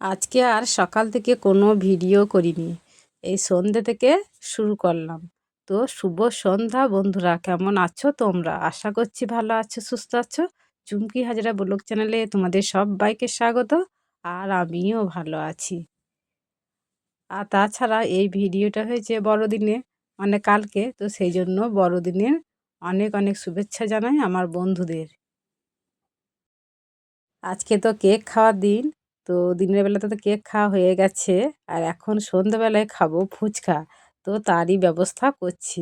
আজকে আর সকাল থেকে কোনো ভিডিও করিনি। এই সন্ধ্যে থেকে শুরু করলাম। তো শুভ সন্ধ্যা বন্ধুরা, কেমন আছো তোমরা? আশা করছি ভালো আছো, সুস্থ আছো? চুমকি হাজরা ব্লগ চ্যানেলে তোমাদের সব সবাইকে স্বাগত আর আমিও ভালো আছি। আর তাছাড়া এই ভিডিওটা হয়েছে বড়দিনে মানে কালকে। তো সেই জন্য বড়দিনের অনেক অনেক শুভেচ্ছা জানাই আমার বন্ধুদের। আজকে তো কেক খাওয়ার দিন তো দিনের বেলাতে তো কেক খাওয়া হয়ে গেছে। আর এখন সন্ধ্যাবেলায় খাব ফুচকা। তো তারই ব্যবস্থা করছি।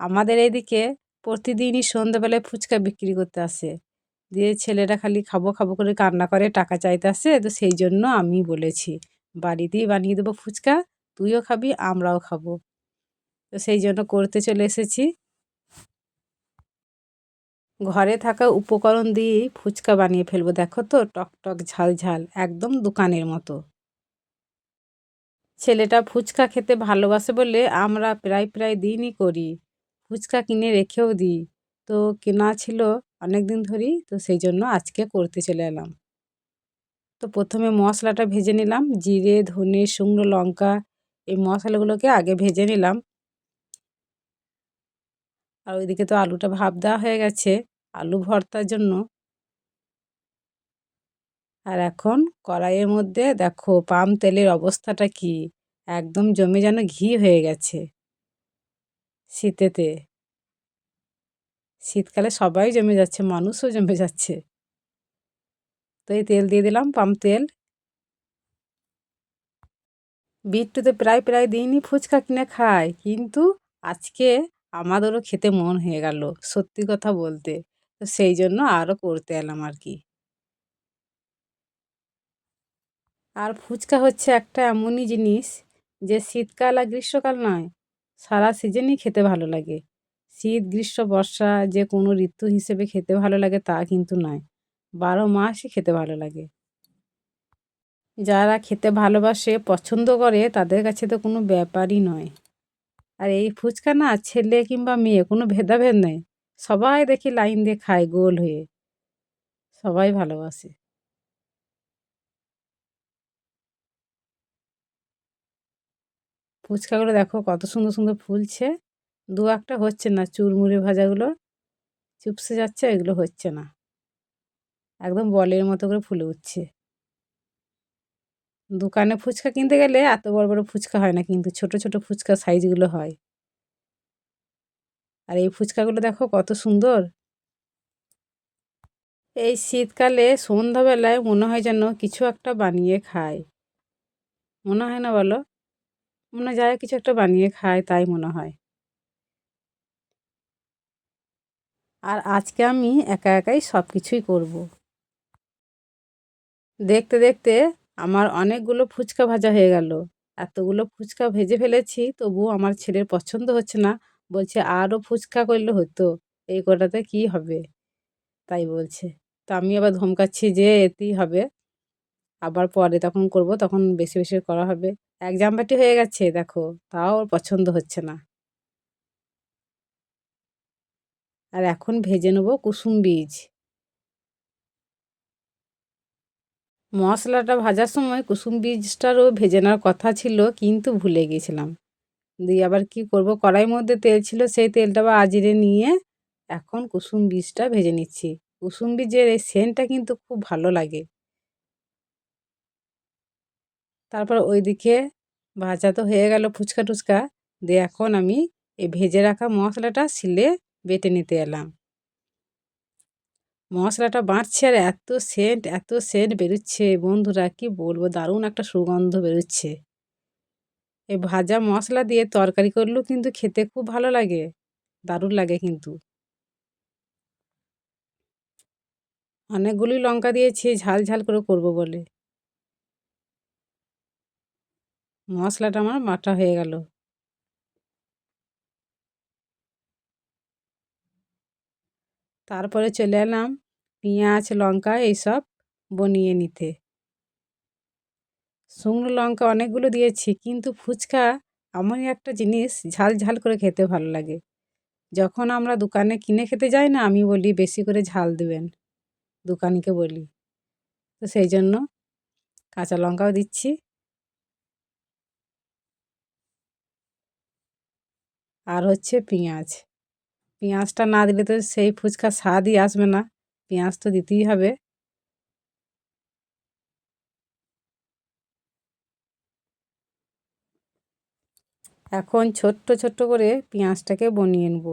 আমাদের এদিকে প্রতিদিনই সন্ধ্যাবেলায় ফুচকা বিক্রি করতে আসে। দিয়ে ছেলেরা খালি খাব খাব করে কান্না করে, টাকা চাইতে আসে। তো সেই জন্য আমি বলেছি, বাড়িতেই বানিয়ে দেবো ফুচকা, তুইও খাবি, আমরাও খাব। তো সেই জন্য করতে চলে এসেছি। ঘরে থাকা উপকরণ দিয়েই ফুচকা বানিয়ে ফেলব, দেখো তো, টক টক, ঝাল ঝাল, একদম দোকানের মতো। ছেলেটা ফুচকা খেতে ভালোবাসে বলে আমরা প্রায় প্রায় দিনই করি, ফুচকা কিনে রেখেও দিই। তো কেনা ছিল অনেক দিন ধরেই, তো সেই জন্য আজকে করতে চলে এলাম। তো প্রথমে মশলাটা ভেজে নিলাম, জিরে, ধনে, শুকনো লঙ্কা, এই মশলাগুলোকে আগে ভেজে নিলাম। আর ওইদিকে তো আলুটা ভাপ দেওয়া হয়ে গেছে, আলু ভর্তার জন্য। আর এখন কড়াইয়ের মধ্যে দেখো পাম তেলের অবস্থাটা কি? একদম জমে যেন ঘি হয়ে গেছে। শীতেতে। শীতকালে সবাই জমে যাচ্ছে, মানুষও জমে যাচ্ছে। তো এই তেল দিয়ে দিলাম পাম তেল। বিট্টুতে প্রায় প্রায় দিনই ফুচকা কিনে খায়, কিন্তু আজকে আমাদেরও খেতে মন হয়ে গেল সত্যি কথা বলতে। তো সেই জন্য আরও করতে এলাম আর কি। আর ফুচকা হচ্ছে একটা এমনই জিনিস যে শীতকাল আর গ্রীষ্মকাল নয়, সারা সিজনই খেতে ভালো লাগে। শীত, গ্রীষ্ম, বর্ষা যে কোনো ঋতু হিসেবে খেতে ভালো লাগে তা কিন্তু নয়, বারো মাসই খেতে ভালো লাগে। যারা খেতে ভালোবাসে, পছন্দ করে, তাদের কাছে তো কোনো ব্যাপারই নয়। আর এই ফুচকা না ছেলে কিংবা মেয়ে, কোনো ভেদাভেদ নেই। সবাই দেখি লাইন দিয়ে খায় গোল হয়ে। সবাই ভালোবাসে। ফুচকাগুলো দেখো কত সুন্দর সুন্দর ফুলছে। দু একটা হচ্ছে না, চুরমুড়ে ভাজাগুলো। চুপসে যাচ্ছে, এগুলো হচ্ছে না। একদম বলের মতো করে ফুলে উঠছে। দোকানে ফুচকা কিনতে গেলে এত বড় বড় ফুচকা হয় না কিন্তু ছোট ছোট ফুচকা সাইজগুলো হয়। আর এই ফুচকাগুলো দেখো কত সুন্দর। এই শীতকালে সন্ধ্যাবেলায় মনে হয় যেন কিছু একটা বানিয়ে খায়। মনে হয় না বলো? মনে যায় কিছু একটা বানিয়ে খায় তাই মনে হয়। আর আজকে আমি একা, একাই সব কিছুই করব। দেখতে দেখতে আমার অনেকগুলো ফুচকা ভাজা হয়ে গেল। এতগুলো ফুচকা ভেজে ফেলেছি, তবুও আমার ছেলের পছন্দ হচ্ছে না। বলছে, আরও ফুচকা করলে হতো, এই কটাতে কি হবে? তাই বলছে। তো আমি আবার ধমকাচ্ছি যে, এতেই হবে। আবার পরে তখন করব, তখন বেশি বেশি করা হবে। এক জামবাটি হয়ে গেছে, দেখো, তাও ওর পছন্দ হচ্ছে না। আর এখন ভেজে নেব কুসুম বীজ। মশলাটা ভাজার সময় কুসুম বীজটারও ভেজে নেওয়ার কথা ছিল, কিন্তু ভুলে গিয়েছিলাম দিয়ে আবার কি করব? কড়াইয়ের মধ্যে তেল ছিল, সেই তেলটা বা আজিরে নিয়ে এখন কুসুম বীজটা ভেজে নিচ্ছি। কুসুম বীজের এই সেন্টটা কিন্তু খুব ভালো লাগে। তারপর ওইদিকে ভাজা তো হয়ে গেল ফুচকা টুচকা। দিয়ে এখন আমি এই ভেজে রাখা মশলাটা শিলে বেটে নিতে এলাম। মশলাটা বাঁটছে আর এত সেন্ট এত সেন্ট বেরোচ্ছে। বন্ধুরা, কি বলব? দারুণ একটা সুগন্ধ বেরোচ্ছে। এই ভাজা মশলা দিয়ে তরকারি করলেও কিন্তু খেতে খুব ভালো লাগে। দারুণ লাগে কিন্তু। অনেকগুলি লঙ্কা দিয়েছি, ঝাল ঝাল করে করব বলে। মশলাটা আমার মাটা হয়ে গেল। তারপরে চলে এলাম পেঁয়াজ, লঙ্কা এইসব বনিয়ে নিতে। শুকনো লঙ্কা অনেকগুলো দিয়েছি কিন্তু ফুচকা এমনই একটা জিনিস ঝাল ঝাল করে খেতে ভালো লাগে। যখন আমরা দোকানে কিনে খেতে যাই না, আমি বলি, বেশি করে ঝাল দেবেন। দোকানিকে বলি। তো সেই জন্য কাঁচা লঙ্কাও দিচ্ছি। আর হচ্ছে পেঁয়াজ। পেঁয়াজটা না দিলে তো সেই ফুচকা স্বাদই আসবে না। পেঁয়াজ তো দিতেই হবে। এখন ছোট্ট ছোট্ট করে পেঁয়াজটাকে বনিয়ে নেব।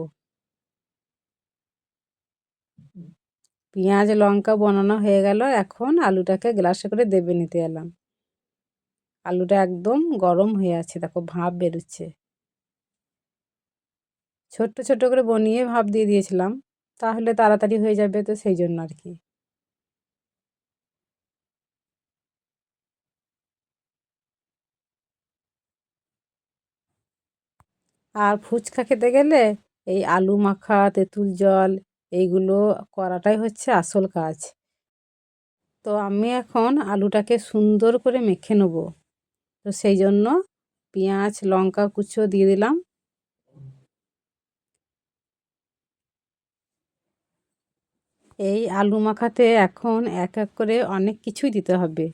পেঁয়াজ, লঙ্কা বানানো হয়ে গেল। এখন আলুটাকে গ্লাসে করে দেবে নিতে এলাম। আলুটা একদম গরম হয়ে আছে, দেখো ভাপ বেরোচ্ছে। ছোট্ট ছোট্ট করে বনিয়ে ভাপ দিয়ে দিয়েছিলাম। তাহলে তাড়াতাড়ি হয়ে যাবে তো সেই জন্য আর কি। আর ফুচকা খেতে গেলে এই আলু মাখা, তেঁতুল জল এইগুলো করাটাই হচ্ছে আসল কাজ। তো আমি এখন আলুটাকে সুন্দর করে মেখে নেব। তো সেই জন্য পেঁয়াজ, লঙ্কা কুচো দিয়ে দিলাম। এই আলু মাখাতে এখন এক এক করে অনেক কিছুই দিতে হবে।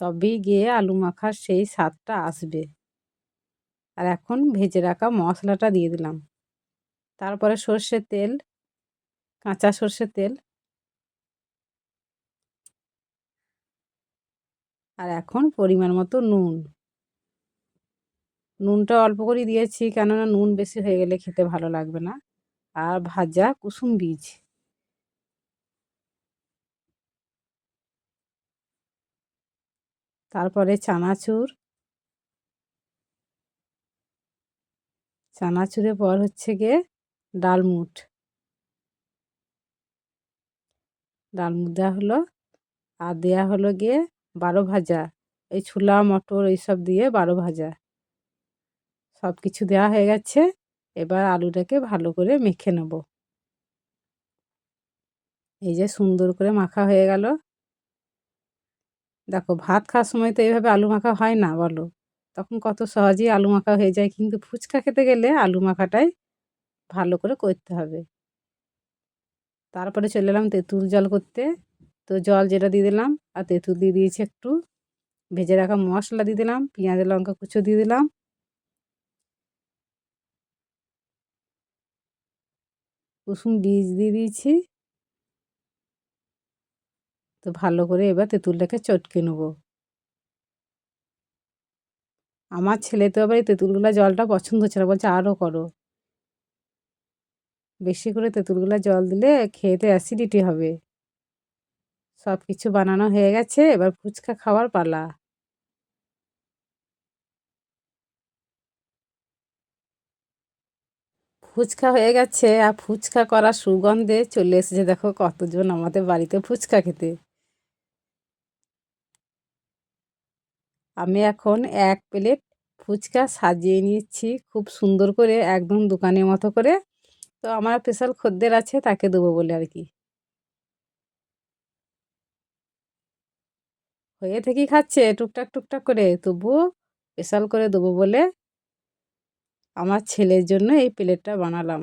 তবেই গিয়ে আলু মাখার সেই স্বাদটা আসবে। আর এখন ভেজে রাখা মশলাটা দিয়ে দিলাম। তারপরে সর্ষের তেল, কাঁচা সর্ষের তেল। আর এখন পরিমাণ মতো নুন। নুনটা অল্প করে দিয়েছি, কেননা নুন বেশি হয়ে গেলে খেতে ভালো লাগবে না। আর ভাজা কুসুম বীজ। তারপরে চানাচুর। চানাচুরের পর হচ্ছে গিয়ে ডালমুট। ডালমুট দেওয়া হলো আর দেওয়া হলো গিয়ে বারো ভাজা। এই ছোলা, মটর এইসব দিয়ে বারো ভাজা। সব কিছু দেওয়া হয়ে গেছে। এবার আলুটাকে ভালো করে মেখে নেব। এই যে সুন্দর করে মাখা হয়ে গেল। দেখো, ভাত খাওয়ার সময় তো এইভাবে আলু মাখা হয় না, বলো। তখন কত সহজেই আলু মাখা হয়ে যায়, কিন্তু ফুচকা খেতে গেলে আলু মাখাটাই ভালো করে করতে হবে। তারপরে চলে এলাম তেঁতুল জল করতে। তো জল যেটা দিয়ে দিলাম, আর তেঁতুল দিয়ে দিয়েছি একটু। ভেজে রাখা মশলা দিয়ে দিলাম, পেঁয়াজ, লঙ্কা কুচো দিয়ে দিলাম। কুসুম বীজ দিয়ে দিয়েছি। তো ভালো করে এবার তেঁতুলটাকে চটকে নেব। আমার ছেলে তো আবার এই তেঁতুলগুলা জলটা পছন্দ হচ্ছে না, বলছে আরও করো। বেশি করে তেঁতুলগুলা জল দিলে খেতে অ্যাসিডিটি হবে। সব কিছু বানানো হয়ে গেছে, এবার ফুচকা খাওয়ার পালা। ফুচকা হয়ে গেছে, আর ফুচকা করা সুগন্ধে চলে এসেছে, দেখো কতজন আমাদের বাড়িতে ফুচকা খেতে। আমি এখন এক প্লেট ফুচকা সাজিয়ে নিচ্ছি খুব সুন্দর করে একদম দোকানের মতো করে। তো আমার স্পেশাল খদ্দের আছে, তাকে দেবো বলে আর কি। হয়ে থেকেই খাচ্ছে, টুকটাক টুকটাক করে। তবুও স্পেশাল করে দেবো বলে আমার ছেলের জন্য এই প্লেটটা বানালাম।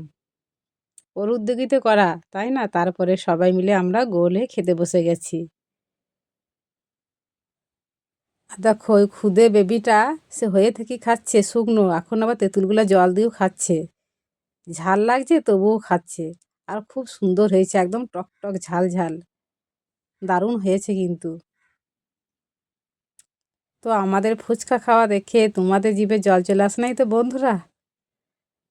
ওর উদ্যোগিতে করা, তাই না? তারপরে সবাই মিলে আমরা গোল খেতে বসে গেছি। দেখো, ওই খুদে বেবিটা সে হয়ে থেকে খাচ্ছে শুকনো। এখন আবার তেঁতুলগুলা জল দিয়েও খাচ্ছে। ঝাল লাগছে, তবুও খাচ্ছে। আর খুব সুন্দর হয়েছে, একদম টক টক ঝাল ঝাল। দারুণ হয়েছে কিন্তু। তো আমাদের ফুচকা খাওয়া দেখে তোমাদের জিভে জল চলে আসে নাই তো বন্ধুরা?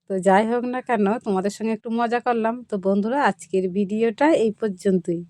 তো যাই হোক না কেন, তোমাদের সঙ্গে একটু মজা করলাম। তো বন্ধুরা, আজকের ভিডিওটা এই পর্যন্তই।